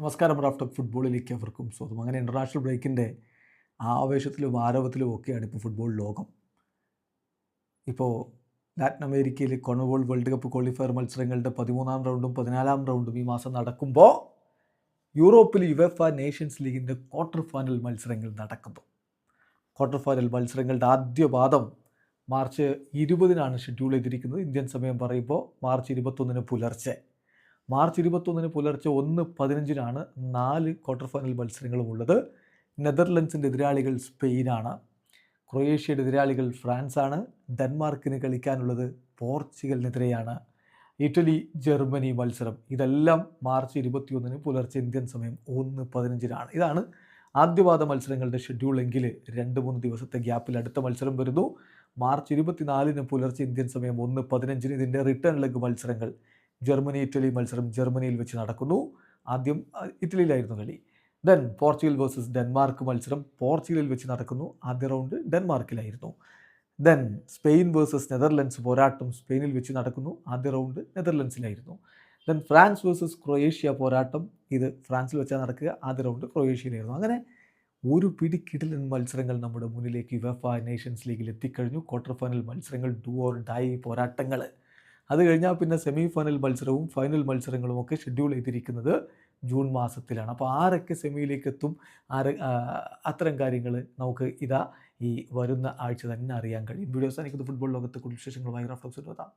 നമസ്കാരം റാഫ്റ്റർ ഫുട്ബോളിലേക്ക് അവർക്കും സ്വാഗതം. അങ്ങനെ ഇന്റർനാഷണൽ ബ്രേക്കിന്റെ ആവേശത്തിലും ആരവത്തിലും ഒക്കെയാണ് ഇപ്പോൾ ഫുട്ബോൾ ലോകം. ഇപ്പോൾ ലാറ്റിൻ അമേരിക്കയിൽ കോൺവോൾ വേൾഡ് കപ്പ് ക്വാളിഫയർ മത്സരങ്ങളുടെ പതിമൂന്നാം റൗണ്ടും പതിനാലാം റൗണ്ടും ഈ മാസം നടക്കുമ്പോൾ യൂറോപ്പിൽ യുവഫ നേഷൻസ് ലീഗിന്റെ ക്വാർട്ടർ ഫൈനൽ മത്സരങ്ങൾ നടക്കുന്നു. ക്വാർട്ടർ ഫൈനൽ മത്സരങ്ങളുടെ ആദ്യ പാദം മാർച്ച് ഇരുപതിനാണ് ഷെഡ്യൂൾ ചെയ്തിരിക്കുന്നത്. ഇന്ത്യൻ സമയം പറയുമ്പോൾ മാർച്ച് ഇരുപത്തൊന്നിന് പുലർച്ചെ. മാർച്ച് ഇരുപത്തൊന്നിന് പുലർച്ചെ ഒന്ന് പതിനഞ്ചിനാണ് നാല് ക്വാർട്ടർ ഫൈനൽ മത്സരങ്ങളും ഉള്ളത്. നെതർലൻഡ്സിന്റെ എതിരാളികൾ സ്പെയിനാണ്. ക്രൊയേഷ്യയുടെ എതിരാളികൾ ഫ്രാൻസാണ്. ഡെൻമാർക്കിന് കളിക്കാനുള്ളത് പോർച്ചുഗലിനെതിരെയാണ്. ഇറ്റലി ജർമ്മനി മത്സരം. ഇതെല്ലാം മാർച്ച് ഇരുപത്തിയൊന്നിന് പുലർച്ചെ ഇന്ത്യൻ സമയം ഒന്ന് പതിനഞ്ചിനാണ്. ഇതാണ് ആദ്യപാദ മത്സരങ്ങളുടെ ഷെഡ്യൂൾ എങ്കിൽ രണ്ട് മൂന്ന് ദിവസത്തെ ഗ്യാപ്പിൽ അടുത്ത മത്സരം വരുന്നു. മാർച്ച് ഇരുപത്തിനാലിന് പുലർച്ചെ ഇന്ത്യൻ സമയം ഒന്ന് പതിനഞ്ചിന് ഇതിന്റെ റിട്ടേൺ ലെഗ് മത്സരങ്ങൾ. ജർമ്മനി ഇറ്റലി മത്സരം ജർമ്മനിയിൽ വെച്ച് നടക്കുന്നു. ആദ്യം ഇറ്റലിയിലായിരുന്നു കളി. ദെൻ പോർച്ചുഗൽ വേഴ്സസ് ഡെൻമാർക്ക് മത്സരം പോർച്ചുഗലിൽ വെച്ച് നടക്കുന്നു. ആദ്യ റൗണ്ട് ഡെൻമാർക്കിലായിരുന്നു. ദെൻ സ്പെയിൻ വേഴ്സസ് നെതർലൻഡ്സ് പോരാട്ടം സ്പെയിനിൽ വെച്ച് നടക്കുന്നു. ആദ്യ റൗണ്ട് നെതർലൻഡ്സിലായിരുന്നു. ദെൻ ഫ്രാൻസ് വേഴ്സസ് ക്രൊയേഷ്യ പോരാട്ടം. ഇത് ഫ്രാൻസിൽ വെച്ചാൽ നടക്കുക. ആദ്യ റൗണ്ട് ക്രൊയേഷ്യയിലായിരുന്നു. അങ്ങനെ ഒരു പിടിക്കിടലൻ കിടിലൻ മത്സരങ്ങൾ നമ്മുടെ മുന്നിലേക്ക് വെഫ നേഷൻസ് ലീഗിൽ എത്തിക്കഴിഞ്ഞു. ക്വാർട്ടർ ഫൈനൽ മത്സരങ്ങൾ ഡു ഓർ ഡൈ പോരാട്ടങ്ങൾ അത് കഴിഞ്ഞാൽ പിന്നെ സെമി ഫൈനൽ മത്സരവും ഫൈനൽ മത്സരങ്ങളും ഒക്കെ ഷെഡ്യൂൾ ചെയ്തിരിക്കുന്നത് ജൂൺ മാസത്തിലാണ്. അപ്പോൾ ആരൊക്കെ സെമിയിലേക്ക് എത്തും ആര് അത്തരം കാര്യങ്ങൾ നമുക്ക് ഇതാ ഈ വരുന്ന ആഴ്ച തന്നെ അറിയാൻ കഴിയും. വീഡിയോസ് എനിക്ക് ഫുട്ബോൾ ലോകത്തെ കൂടുതൽ വിശേഷങ്ങളുമായി റഫ്ലക്സ് എത്താം